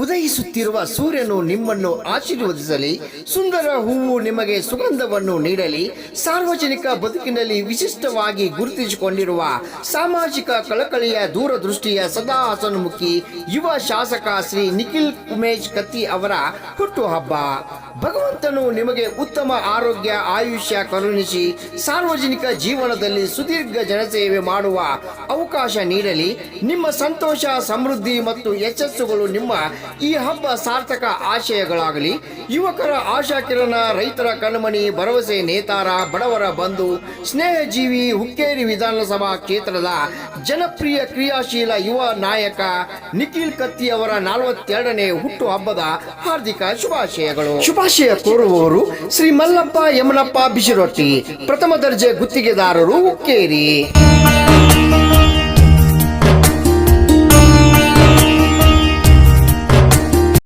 ಉದಯಿಸುತ್ತಿರುವ ಸೂರ್ಯನು ನಿಮ್ಮನ್ನು ಆಶೀರ್ವದಿಸಲಿ, ಸುಂದರ ಹೂವು ನಿಮಗೆ ಸುಗಂಧವನ್ನು ನೀಡಲಿ, ಸಾರ್ವಜನಿಕ ಬದುಕಿನಲ್ಲಿ ವಿಶಿಷ್ಟವಾಗಿ ಗುರುತಿಸಿಕೊಂಡಿರುವ ಸಾಮಾಜಿಕ ಕಳಕಳಿಯ ದೂರದೃಷ್ಟಿಯ ಸದಾ ಹಸನ್ಮುಖಿ ಯುವ ಶಾಸಕ ಶ್ರೀ ನಿಖಿಲ್ ಉಮೇಶ್ ಕತ್ತಿ ಅವರ ಹುಟ್ಟುಹಬ್ಬ. ಭಗವಂತನು ನಿಮಗೆ ಉತ್ತಮ ಆರೋಗ್ಯ, ಆಯುಷ್ಯ ಕರುಣಿಸಿ ಸಾರ್ವಜನಿಕ ಜೀವನದಲ್ಲಿ ಸುದೀರ್ಘ ಜನಸೇವೆ ಮಾಡುವ ಅವಕಾಶ ನೀಡಲಿ. ನಿಮ್ಮ ಸಂತೋಷ, ಸಮೃದ್ಧಿ ಮತ್ತು ಯಶಸ್ಸುಗಳು ನಿಮ್ಮ ಈ ಹಬ್ಬ ಸಾರ್ಥಕ ಆಶಯಗಳಾಗಲಿ. ಯುವಕರ ಆಶಾ ಕಿರಣ, ರೈತರ ಕಣ್ಮಣಿ, ಭರವಸೆ ನೇತಾರ, ಬಡವರ ಬಂಧು, ಸ್ನೇಹಜೀವಿ ಹುಕ್ಕೇರಿ ವಿಧಾನಸಭಾ ಕ್ಷೇತ್ರದ ಜನಪ್ರಿಯ ಕ್ರಿಯಾಶೀಲ ಯುವ ನಾಯಕ ನಿಖಿಲ್ ಕತ್ತಿ ಅವರ ನಲವತ್ತೆರಡನೇ ಹುಟ್ಟು ಹಬ್ಬದ ಹಾರ್ದಿಕ ಶುಭಾಶಯಗಳು. ಶುಭಾಶಯ ಕೋರುವವರು ಶ್ರೀ ಮಲ್ಲಪ್ಪ ಯಮನಪ್ಪ ಬಿಸಿರೊಟ್ಟಿ, ಪ್ರಥಮ ದರ್ಜೆ ಗುತ್ತಿಗೆದಾರರು ಹುಕ್ಕೇರಿ.